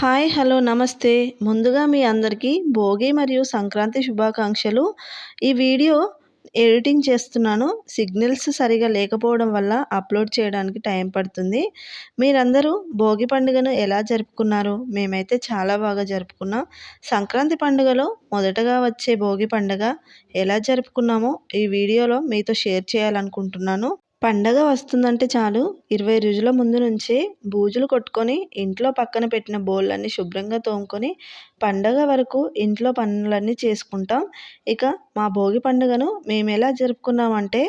Hi hello నమస్తే. ముందుగా మీ అందరికీ భోగి మరియు సంక్రాంతి శుభాకాంక్షలు. ఈ వీడియో ఎడిటింగ్ చేస్తున్నాను. సిగ్నల్స్ సరిగా లేకపోవడం వల్ల అప్లోడ్ చేయడానికి టైం పడుతుంది. మీరందరూ భోగి పండుగను ఎలా జరుపుకున్నారు మేమైతే చాలా బాగా జరుపుకున్నాం. సంక్రాంతి పండుగలో మొదటగా వచ్చే భోగి పండుగ ఎలా జరుపుకున్నామో ఈ వీడియోలో మీతో షేర్ చేయాలనుకుంటున్నాను. పండగ వస్తుందంటే చాలు. ఇరవై రోజుల ముందు నుంచే బూజులు కొట్టుకొని ఇంట్లో పక్కన పెట్టిన బోళ్ళన్నీ శుభ్రంగా తోముకొని పండగ వరకు ఇంట్లో పనులన్నీ చేసుకుంటాం. ఇక మా భోగి పండుగను మేము ఎలా జరుపుకున్నామంటే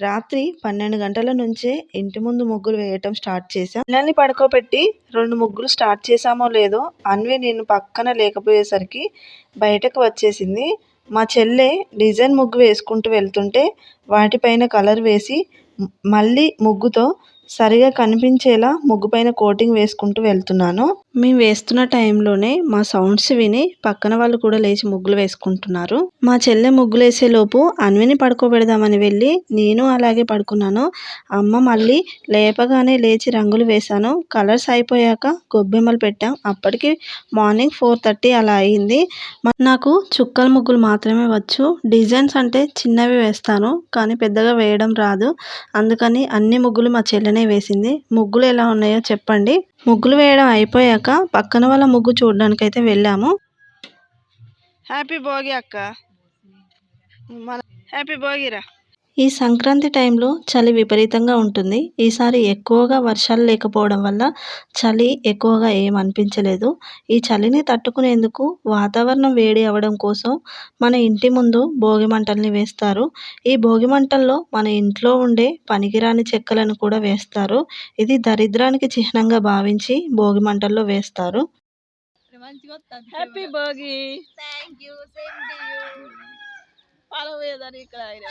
రాత్రి పన్నెండు గంటల నుంచే ఇంటి ముందు ముగ్గులు వేయటం స్టార్ట్ చేసాం పిల్లల్ని పడుకోబెట్టి రెండు ముగ్గులు స్టార్ట్ చేసామో లేదో అన్వి నేను పక్కన లేకపోయేసరికి బయటకు వచ్చేసింది. మా చెల్లె డిజైన్ ముగ్గు వేసుకుంటూ వెళ్తుంటే వాటిపైన కలర్ వేసి మళ్ళీ ముగ్గుతో సరిగా కనిపించేలా ముగ్గు పైన కోటింగ్ వేసుకుంటూ వెళ్తున్నాను. మేము వేస్తున్న టైంలోనే మా సౌండ్స్ విని పక్కన వాళ్ళు కూడా లేచి ముగ్గులు వేసుకుంటున్నారు. మా చెల్లె ముగ్గులు వేసేలోపు అన్విని పడుకోబెడదామని వెళ్ళి నేను అలాగే పడుకున్నాను. అమ్మ మళ్ళీ లేపగానే లేచి రంగులు వేశాను. కలర్స్ అయిపోయాక గొబ్బెమ్మలు పెట్టాం. అప్పటికి మార్నింగ్ ఫోర్ థర్టీ అలా అయింది. నాకు చుక్కల ముగ్గులు మాత్రమే వచ్చు. డిజైన్స్ అంటే చిన్నవి వేస్తాను కానీ పెద్దగా వేయడం రాదు. అందుకని అన్ని ముగ్గులు మా చెల్లెనే వేసింది. ముగ్గులు ఎలా ఉన్నాయో చెప్పండి. ముగ్గులు వేయడం అయిపోయాక పక్కన వాళ్ళ ముగ్గు చూడడానికి అయితే వెళ్ళాము. హ్యాపీ భోగి అక్క. హ్యాపీ భోగిరా. ఈ సంక్రాంతి టైంలో చలి విపరీతంగా ఉంటుంది. ఈసారి ఎక్కువగా వర్షాలు లేకపోవడం వల్ల చలి ఎక్కువగా ఏం అనిపించలేదు. ఈ చలిని తట్టుకునేందుకు వాతావరణం వేడి అవ్వడం కోసం మన ఇంటి ముందు భోగి మంటల్ని వేస్తారు. ఈ భోగి మంటల్లో మన ఇంట్లో ఉండే పనికిరాని చెక్కలను కూడా వేస్తారు. ఇది దరిద్రానికి చిహ్నంగా భావించి భోగి మంటల్లో వేస్తారు. Happy Bhogi thank you same to ఇక్కడ ఆయన.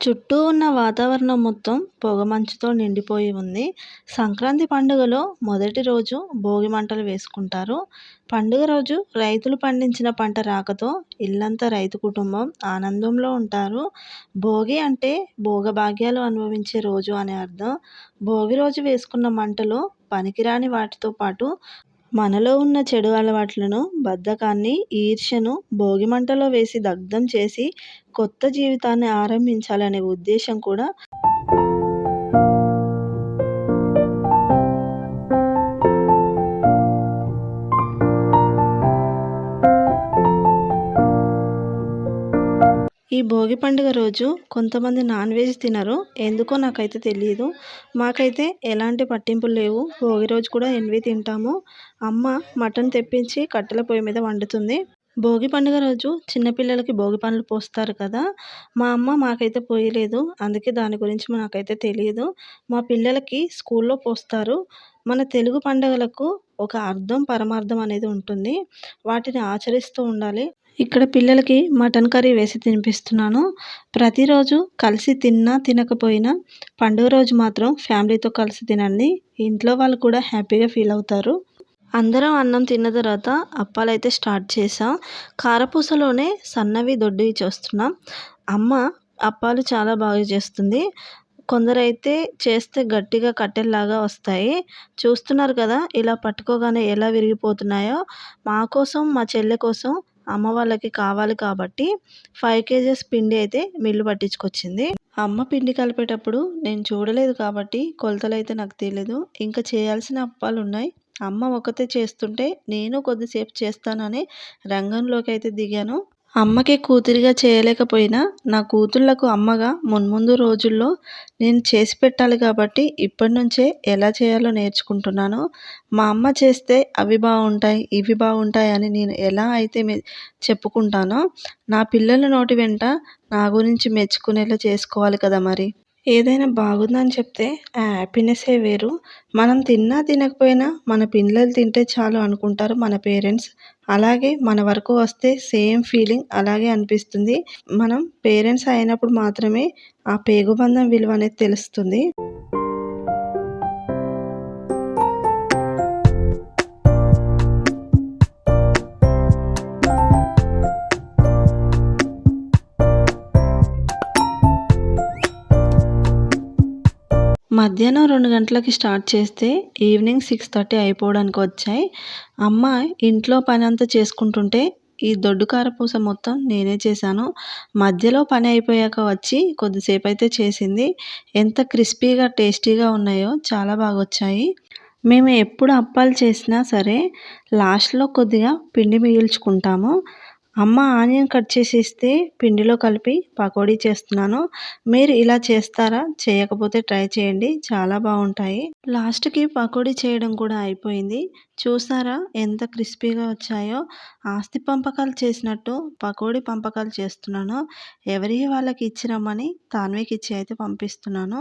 చుట్టూ ఉన్న వాతావరణం మొత్తం పొగమంచుతో నిండిపోయి ఉంది. సంక్రాంతి పండుగలో మొదటి రోజు భోగి మంటలు వేసుకుంటారు. పండుగ రోజు రైతులు పండించిన పంట రాకతో ఇల్లంతా రైతు కుటుంబం ఆనందంలో ఉంటారు. భోగి అంటే భోగభాగ్యాలు అనుభవించే రోజు అనే అర్థం. భోగి రోజు వేసుకున్న మంటలో పనికిరాని వాటితో పాటు మనలో ఉన్న చెడు అలవాట్లను బద్ధకాన్ని ఈర్ష్యను భోగిమంటలో వేసి దగ్ధం చేసి కొత్త జీవితాన్ని ఆరంభించాలనే ఉద్దేశం కూడా ఈ భోగి పండుగ రోజు కొంతమంది నాన్ వెజ్ తినరు. ఎందుకో నాకైతే తెలియదు మాకైతే ఎలాంటి పట్టింపులు లేవు. భోగి రోజు కూడా ఎనిమిది తింటాము. అమ్మ మటన్ తెప్పించి కట్టెల పొయ్యి మీద వండుతుంది. భోగి పండుగ రోజు చిన్నపిల్లలకి భోగి పండ్లు పోస్తారు కదా. మా అమ్మ మాకైతే పోయలేదు. అందుకే దాని గురించి నాకైతే తెలియదు మా పిల్లలకి స్కూల్లో పోస్తారు. మన తెలుగు పండుగలకు ఒక అర్థం పరమార్థం అనేది ఉంటుంది. వాటిని ఆచరిస్తూ ఉండాలి. ఇక్కడ పిల్లలకి మటన్ కర్రీ వేసి తినిపిస్తున్నాను. ప్రతిరోజు కలిసి తిన్నా తినకపోయినా పండుగ రోజు మాత్రం ఫ్యామిలీతో కలిసి తినండి. ఇంట్లో వాళ్ళు కూడా హ్యాపీగా ఫీల్ అవుతారు. అందరం అన్నం తిన్న తర్వాత అప్పాలు అయితే స్టార్ట్ చేసాం కారపూసలోనే సన్నవి దొడ్డువి చేస్తున్నాం. అమ్మ అప్పాలు చాలా బాగా చేస్తుంది. కొందరైతే చేస్తే గట్టిగా కట్టెల్లాగా వస్తాయి. చూస్తున్నారు కదా ఇలా పట్టుకోగానే ఎలా విరిగిపోతున్నాయో. మా కోసం మా చెల్లె కోసం అమ్మ వాళ్ళకి కావాలి కాబట్టి ఫైవ్ కేజెస్ పిండి అయితే మిల్లు పట్టించుకొచ్చింది. అమ్మ పిండి కలిపేటప్పుడు నేను చూడలేదు కాబట్టి కొలతలు అయితే నాకు తెలియదు ఇంకా చేయాల్సిన అప్పాలు ఉన్నాయి. అమ్మ ఒకతే చేస్తుంటే నేను కొద్దిసేపు చేస్తానని రంగంలోకి అయితే దిగాను. అమ్మకి కూతురిగా చేయలేకపోయినా నా కూతుళ్ళకు అమ్మగా మున్ముందు రోజుల్లో నేను చేసి పెట్టాలి కాబట్టి ఇప్పటి నుంచే ఎలా చేయాలో నేర్చుకుంటున్నాను మా అమ్మ చేస్తే అవి బాగుంటాయి ఇవి బాగుంటాయి అని నేను ఎలా అయితే చెప్పుకుంటానో నా పిల్లల నోటి వెంట నా గురించి మెచ్చుకునేలా చేసుకోవాలి కదా మరి. ఏదైనా బాగుందని చెప్తే ఆ హ్యాపీనెస్సే వేరు. మనం తిన్నా తినకపోయినా మన పిల్లలు తింటే చాలు అనుకుంటారు మన పేరెంట్స్. అలాగే మన వరకు వస్తే సేమ్ ఫీలింగ్ అలాగే అనిపిస్తుంది. మనం పేరెంట్స్ అయినప్పుడు మాత్రమే ఆ పేగుబంధం విలువ అనేది తెలుస్తుంది. మధ్యాహ్నం రెండు గంటలకి స్టార్ట్ చేస్తే ఈవినింగ్ సిక్స్ థర్టీ అయిపోవడానికి వచ్చాయి. అమ్మ ఇంట్లో పని అంతా చేసుకుంటుంటే ఈ దొడ్డు కారపూస మొత్తం నేనే చేశాను. మధ్యలో పని అయిపోయాక వచ్చి కొద్దిసేపు అయితే చేసింది. ఎంత క్రిస్పీగా టేస్టీగా ఉన్నాయో చాలా బాగా వచ్చాయి మేము ఎప్పుడు అప్పాలు చేసినా సరే లాస్ట్లో కొద్దిగా పిండి మిగిల్చుకుంటాము. అమ్మ ఆనియన్ కట్ చేసి ఇస్తే పిండిలో కలిపి పకోడీ చేస్తున్నాను. మీరు ఇలా చేస్తారా? చేయకపోతే ట్రై చేయండి. చాలా బాగుంటాయి. లాస్ట్కి పకోడీ చేయడం కూడా అయిపోయింది. చూసారా? ఎంత క్రిస్పీగా వచ్చాయో. ఆస్తి పంపకాలు చేసినట్టు పకోడీ పంపకాలు చేస్తున్నాను. ఎవరి వాళ్ళకి ఇచ్చిరమ్మని తాన్వికి ఇచ్చి అయితే పంపిస్తున్నాను.